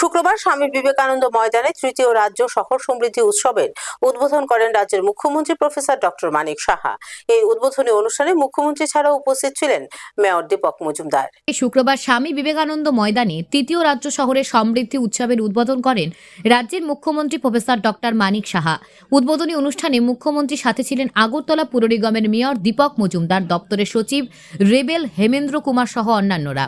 শুক্রবার স্বামী বিবেকানন্দ ময়দানে তৃতীয় রাজ্য শহর সমৃদ্ধি উৎসবের উদ্বোধন করেন রাজ্যের মুখ্যমন্ত্রী প্রফেসর ডক্টর মানিক সাহা। এই উদ্বোধনী অনুষ্ঠানে মুখ্যমন্ত্রী ছাড়াও উপস্থিত ছিলেন মেয়র দীপক মজুমদার। শুক্রবার স্বামী বিবেকানন্দ ময়দানে তৃতীয় রাজ্য শহরের সমৃদ্ধি উৎসবের উদ্বোধন করেন রাজ্যের মুখ্যমন্ত্রী প্রফেসর ডক্টর মানিক সাহা। উদ্বোধনী অনুষ্ঠানে মুখ্যমন্ত্রীর সাথে ছিলেন আগরতলা পুর নিগমের মেয়র দীপক মজুমদার, দপ্তরের সচিব রেবেল হেমেন্দ্র কুমার সহ অন্যান্যরা।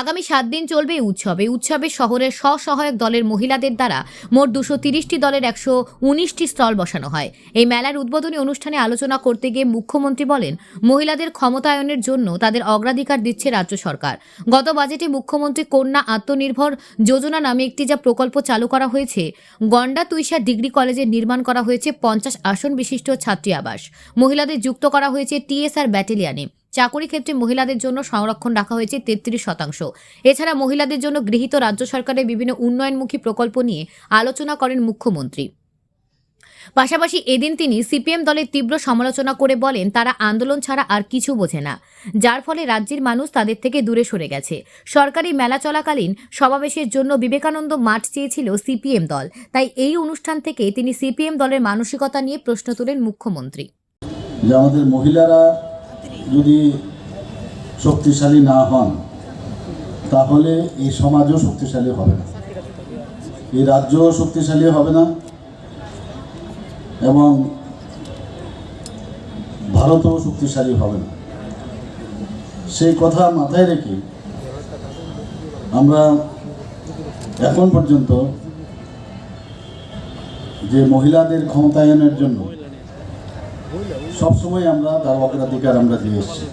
আগামী সাত দিন চলবে এই উৎসব। এই উৎসবে শহরের স্বসহায়ক দলের মহিলাদের দ্বারা মোট দুশো তিরিশটি দলের একশো উনিশটি স্টল বসানো হয়। এই মেলার উদ্বোধনী অনুষ্ঠানে আলোচনা করতে গিয়ে মুখ্যমন্ত্রী বলেন, মহিলাদের ক্ষমতায়নের জন্য তাদের অগ্রাধিকার দিচ্ছে রাজ্য সরকার। গত বাজেটে মুখ্যমন্ত্রী কন্যা আত্মনির্ভর যোজনা নামে একটি যা প্রকল্প চালু করা হয়েছে, গন্ডা তুইশা ডিগ্রি কলেজে নির্মাণ করা হয়েছে পঞ্চাশ আসন বিশিষ্ট ছাত্রী আবাস। মহিলাদের যুক্ত করা হয়েছে টিএসআর ব্যাটালিয়ানে। চাকরি ক্ষেত্রে মহিলাদের জন্য সংরক্ষণ রাখা হয়েছে তেত্রিশ শতাংশ। এছাড়া মহিলাদের জন্য গৃহীত রাজ্য সরকারের বিভিন্ন উন্নয়নমুখী প্রকল্প নিয়ে আলোচনা করেন মুখ্যমন্ত্রী। পাশাপাশি এদিন তিনি সিপিএম দলের তীব্র সমালোচনা করে বলেন, তারা আন্দোলন ছাড়া আর কিছু বোঝে না। যার ফলে রাজ্যের মানুষ তাদের থেকে দূরে সরে গেছে। সরকারি মেলা চলাকালীন সমাবেশের জন্য বিবেকানন্দ মাঠ চেয়েছিল সিপিএম দল। তাই এই অনুষ্ঠান থেকে তিনি সিপিএম দলের মানসিকতা নিয়ে প্রশ্ন তোলেন মুখ্যমন্ত্রী। আমাদের মহিলারা যদি শক্তিশালী না হন, তাহলে এই সমাজও শক্তিশালী হবে না। এই রাজ্যও শক্তিশালী হবে না এবং ভারতও শক্তিশালী হবে না। সেই কথা মাথায় রেখে আমরা এখন পর্যন্ত যে মহিলাদের ক্ষমতায়নের জন্য সবসময় আমরা তার অগ্রাধিকার আমরা দিয়ে এসেছি।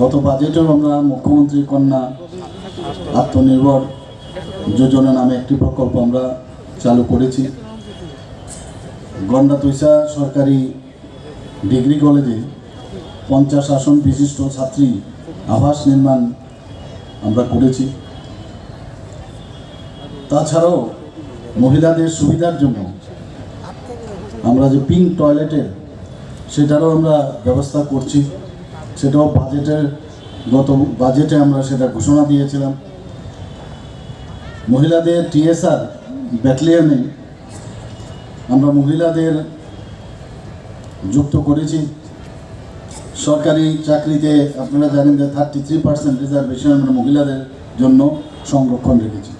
গত বাজেটেও আমরা মুখ্যমন্ত্রী কন্যা আত্মনির্ভর যোজনা নামে একটি প্রকল্প আমরা চালু করেছি। গন্ডা তৈসা সরকারি ডিগ্রি কলেজে পঞ্চাশ আসন বিশিষ্ট ছাত্রী আবাস নির্মাণ আমরা করেছি। তাছাড়াও মহিলাদের সুবিধার জন্য আমরা যে পিঙ্ক টয়লেটের সেটারও আমরা ব্যবস্থা করছি। সেটাও বাজেটের গত বাজেটে আমরা সেটা ঘোষণা দিয়েছিলাম। মহিলাদের টিএসআর ব্যাটালিয়নে আমরা মহিলাদের যুক্ত করেছি। সরকারি চাকরিতে আপনারা জানেন যে থার্টি থ্রি পার্সেন্ট রিজার্ভেশন আমরা মহিলাদের জন্য সংরক্ষণ রেখেছি।